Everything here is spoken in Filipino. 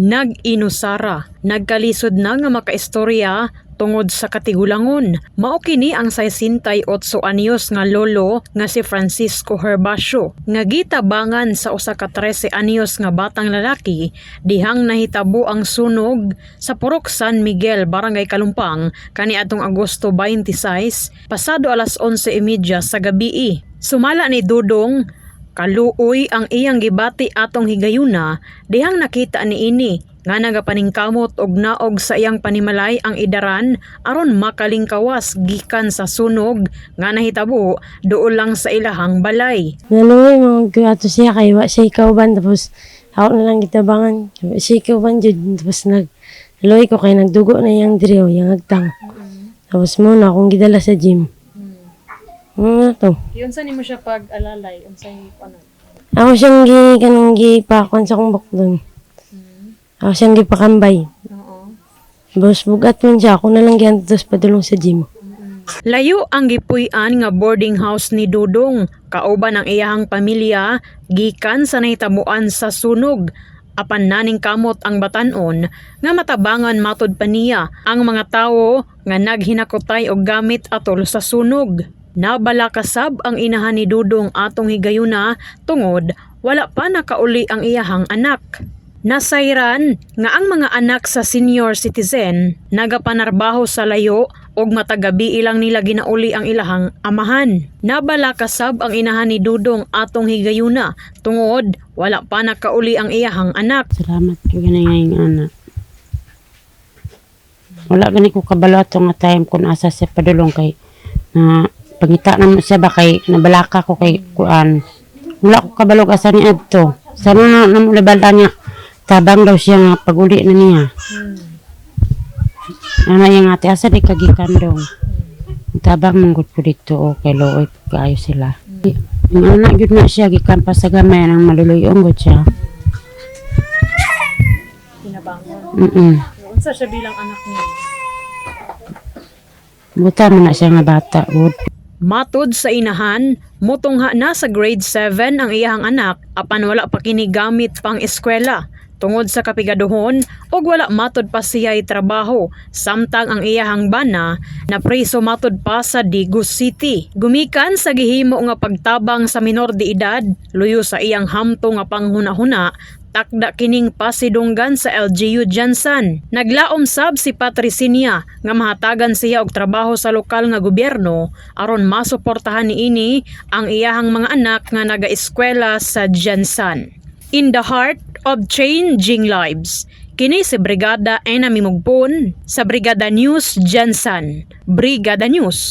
Nag-inusara, nagkalisod na nga makaistorya tungod sa katigulangon. Mao kini ang 68 anyos nga lolo nga si Francisco Herbacio nga gitabangan sa usa ka 13 anyos nga batang lalaki dihang nahitabo ang sunog sa Purok San Miguel, Barangay Kalumpang kaniadtong Agosto 26 pasado alas 11:30 sa gabi. Sumala ni Dudong Kaluoy ang iyang gibati atong higayuna dihang nakita ni ini nga nagapaningkamot og naog sa iyang panimalay ang idaran aron makalingkawas gikan sa sunog nga nahitabo duol lang sa ilahang balay. Naluoy mga gato siya kay wa siya ikauban tapos ako na lang gitabangan. Siya ikauban jud tapos nag naluoy ko kay nagdugo na yung driyo, yung agtang. Tapos mo na akong gidala sa gym. Ano to? Unsa nimo siya pag alalay unsay ano? Ako siyang gi kanang gi pakon sa kong bakdon. Ako siyang gi pakambay. Oo. Tapos bugat man siya, ako na lang giyan tapos padulong sa gym. Layo ang gipuy-an nga boarding house ni Dudong, kauban ang iyahang pamilya, gikan sa nahitamuan sa sunog. Apan naning kamot ang batanon nga matabangan matod pa niya ang mga tawo nga naghinakotay og gamit atol sa sunog. Nabala kasab ang inahan ni Dudong atong higayuna tungod wala pa nakauli ang iyahang anak. Nasayran nga ang mga anak sa senior citizen nagapanarbaho sa layo og matagabi ilang nila ginauli ang ilahang amahan. Nabala kasab ang inahan ni Dudong atong higayuna tungod wala pa nakauli ang iyahang anak. Salamat ko ganay ngayong anak. Wala gani ko kabalo ato nga time kung asa siya padulong kay na pangita na mo siya ba kay nabalaka ko kay kuan. Wala ko kabalo asa ni adto. Sana na namo labala niya. Tabang daw siya nga paguli na niya. Ano yung ate asa di kagikan daw. Tabang manggod ko dito o kay looy kayo sila. Yung anak yun na siya gikan pa sa gamay nang maluluyong gud siya. Kinabangon. Mm Unsa siya bilang anak niya? Buta man na siya nga bata. Good. Matod sa inahan, mutungha na sa grade 7 ang iyahang anak apan wala pa kini gamit pang eskwela. Tungod sa kapigaduhon, og wala matod pa siya'y trabaho, samtang ang iyahang bana na preso matod pa sa Digos City. Gumikan sa gihimo nga pagtabang sa minor de edad, luyo sa iyang hamto nga panghuna-huna, takda kining pasidunggan sa LGU Jansan. Naglaom sab si Patricinia nga mahatagan siya og trabaho sa lokal nga gobyerno aron masuportahan niini ang iyahang mga anak nga naga-eskwela sa Jansan. In the heart of changing lives, kini si Brigada Ena Mimugpon sa Brigada News Jansan. Brigada News.